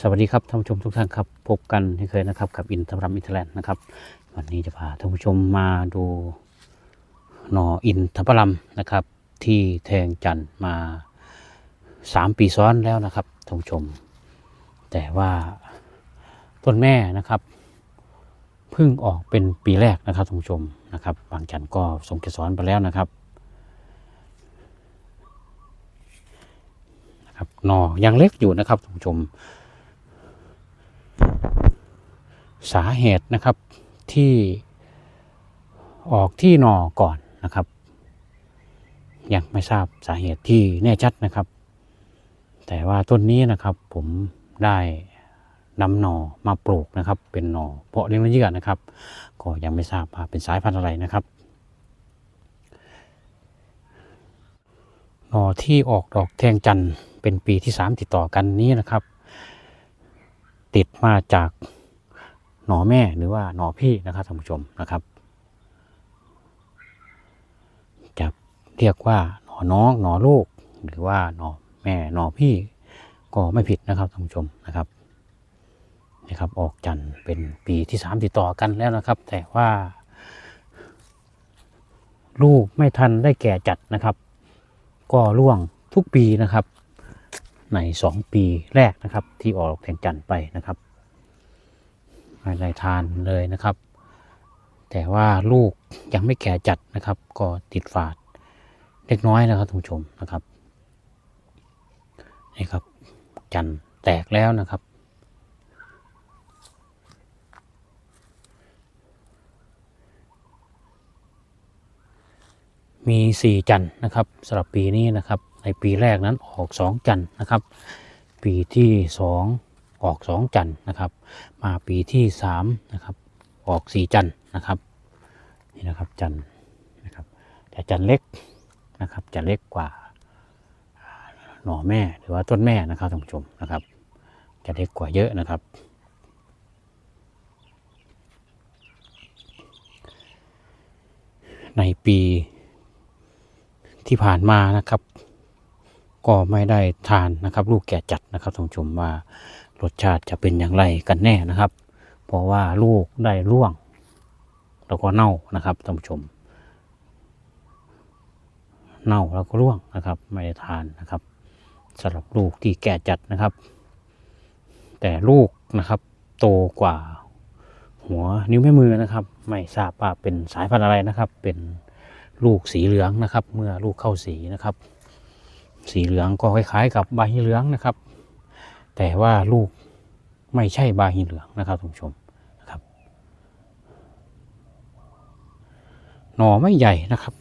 สวัสดีครับท่านผู้ชมทุกท่านครับพบกันที่เคยนะครับกับอินทรัมอินเทอร์แลนด์นะครับ วันนี้จะพาท่านผู้ชมมาดูหน่ออินทผลัมนะครับ ที่แทงจันทร์มาสามปีซ้อนแล้วนะครับท่านผู้ชม แต่ว่าต้นแม่นะครับเพิ่งออกเป็นปีแรกนะครับท่านผู้ชมนะครับบางจันทร์ก็ส่งเกสรไปแล้วนะครับนะครับหน่อยังเล็กอยู่นะครับท่านผู้ชม สาเหตุนะครับที่ออกที่หนอก่อนนะครับยังไม่ทราบสาเหตุที่แน่ชัดนะครับ แต่ว่าต้นนี้นะครับผมได้นำหนอมาปลูกนะครับ เป็นหนอเพาะเลี้ยงเยื่อนะครับ ก็ยังไม่ทราบว่าเป็นสายพันธุ์อะไรนะครับหนอที่ออกดอกแทงจันทร์เป็นปีที่สามติดต่อกันนี้นะครับ ติดมาจาก หน่อแม่หรือว่าหน่อพี่นะครับท่านผู้ชมนะครับ จะเรียกว่าหนอน้องหน่อลูก หรือว่าหน่อแม่หน่อพี่ก็ไม่ผิดนะครับท่านผู้ชมนะครับนะครับ ออกจันทร์เป็นปีที่สามติดต่อกันแล้วนะครับ แต่ว่า ลูกไม่ทันได้แก่จัดนะครับ ก็ร่วงทุกปีนะครับ ในสองปีแรกนะครับ ที่ออกแทงจันทร์ไปนะครับ ไม่ได้ทานเลยนะครับ แต่ว่าลูกยังไม่แก่จัดนะครับ ก็ติดฝาดเล็กน้อยนะครับท่านผู้ชมนะครับนี่ครับ จันทร์แตกแล้วนะครับมีสี่จันทร์นะครับสำหรับปีนี้นะครับ ในปีแรกนั้นออกสองจันทร์นะครับ ปีที่ส ออกสองจันนะครับ มาปีที่สามนะครับออกสี่จันนะครับนี่นะครับจันนะครับแต่จันเล็กนะครับจะเล็กกว่าหน่อแม่หรือว่าต้นแม่นะครับท่านผู้ชมนะครับ จะเล็กกว่าเยอะนะครับในปีที่ผ่านมานะครับ ก็ไม่ได้ทานนะครับ ลูกแก่จัดนะครับท่านผู้ชมว่ารสชาติจะเป็นอย่างไรกันแน่นะครับ เพราะว่าลูกได้ร่วง แล้วก็เน่านะครับท่านผู้ชม เน่าแล้วก็ร่วงนะครับ ไม่ได้ทานนะครับสำหรับลูกที่แก่จัดนะครับ แต่ลูกนะครับ โตกว่าหัวนิ้วแม่มือนะครับ ไม่ทราบว่าเป็นสายพันธุ์อะไรนะครับ เป็นลูกสีเหลืองนะครับ เมื่อลูกเข้าสีนะครับ สีเหลืองก็คล้ายๆ กับบาฮีเหลืองนะครับ แต่ว่าลูกไม่ใช่บาฮีเหลืองนะครับท่านผู้ชมนะครับ หน่อไม่ใหญ่นะครับ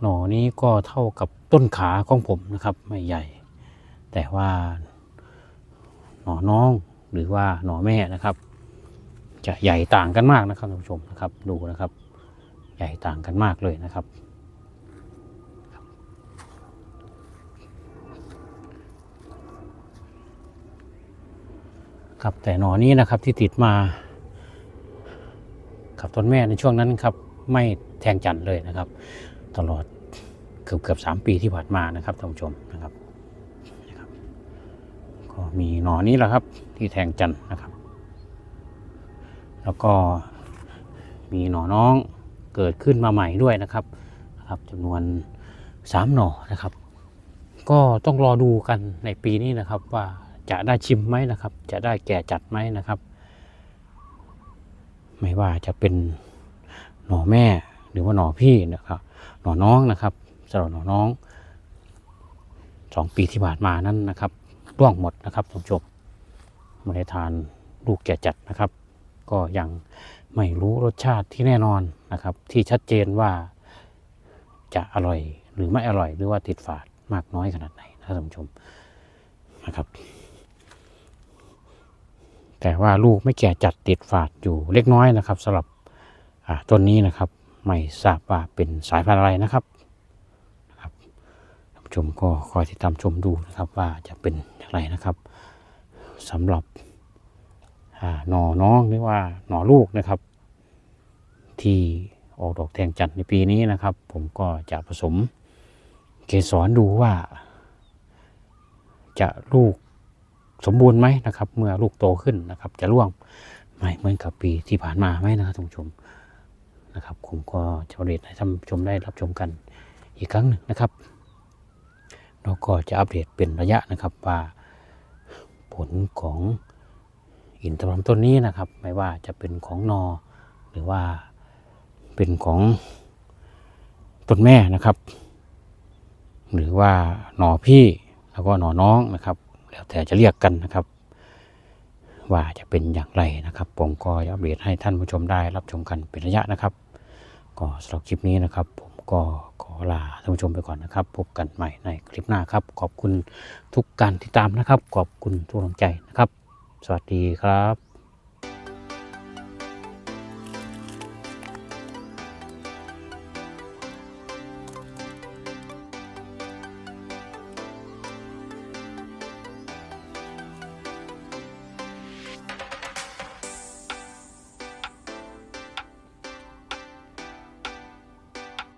หน่อนี้ก็เท่ากับต้นขาของผมนะครับ ไม่ใหญ่ แต่ว่าหน่อน้องหรือว่าหน่อแม่นะครับ จะใหญ่ต่างกันมากนะครับท่านผู้ชมนะครับ ดูนะครับ ใหญ่ต่างกันมากเลยนะครับ ครับแต่หนอนี้นะครับที่ติดมากับต้นแม่ในช่วงนั้นครับไม่แทงจันเลยนะครับ ตลอดเกือบเกือบสามปีที่ผ่านมานะครับท่านผู้ชมนะครับนะครับ ก็มีหนอนี้แหละครับที่แทงจันนะครับ แล้วก็มีหนอน้องเกิดขึ้นมาใหม่ด้วยนะครับนะครับจำนวนสามหน่อนะครับ ก็ต้องรอดูกันในปีนี้นะครับว่า จะได้ชิมไหมนะครับ จะได้แก่จัดไหมนะครับ ไม่ว่าจะเป็นหน่อแม่หรือว่าหน่อพี่นะครับ หน่อน้องนะครับสำหรับหน่อน้องสองปีที่ผ่านมานั้นนะครับร่วงหมดนะครับท่านผู้ชมไม่ได้ทานลูกแก่จัดนะครับ ก็ยังไม่รู้รสชาติที่แน่นอนนะครับ ที่ชัดเจนว่าจะอร่อยหรือไม่อร่อยหรือว่าติดฝาดมากน้อยขนาดไหนนะครับท่านผู้ชมนะครับ แต่ว่าลูกไม่แก่จัดติดฝาดอยู่เล็กน้อยนะครับสำหรับต้นนี้นะครับ ไม่ทราบว่าเป็นสายพันธุ์อะไรนะครับครับท่านผู้ชมก็คอยติดตามชมดูนะครับว่าจะเป็นอย่างไรนะครับสำหรับหน่อน้องหรือว่าหน่อลูกนะครับ ที่ออกดอกแทงจันทร์ในปีนี้นะครับ ผมก็จะผสมเกสรดูว่า จะลูก สมบูรณ์ไหมนะครับ เมื่อลูกโตขึ้นนะครับ จะร่วงไหมเหมือนกับปีที่ผ่านมาไหมนะครับท่านผู้ชมนะครับ ผมก็จะเอาเรียนให้ท่านผู้ชมได้รับชมกันอีกครั้งหนึ่งนะครับเราก็จะอัปเดตเป็นระยะนะครับว่าผลของอินทผลัมต้นนี้นะครับ ไม่ว่าจะเป็นของนอ หรือว่าเป็นของต้นแม่นะครับ หรือว่าหนอพี่แล้วก็หนอน้องนะครับ แล้วแต่จะเรียกกันนะครับ ว่าจะเป็นอย่างไรนะครับ ผมก็อัปเดตให้ท่านผู้ชมได้รับชมกันเป็นระยะนะครับ ก็สำหรับคลิปนี้นะครับ ผมก็ขอลาท่านผู้ชมไปก่อนนะครับ พบกันใหม่ในคลิปหน้าครับ ขอบคุณทุกการติดตามนะครับ ขอบคุณทุกกำลังใจนะครับ สวัสดีครับ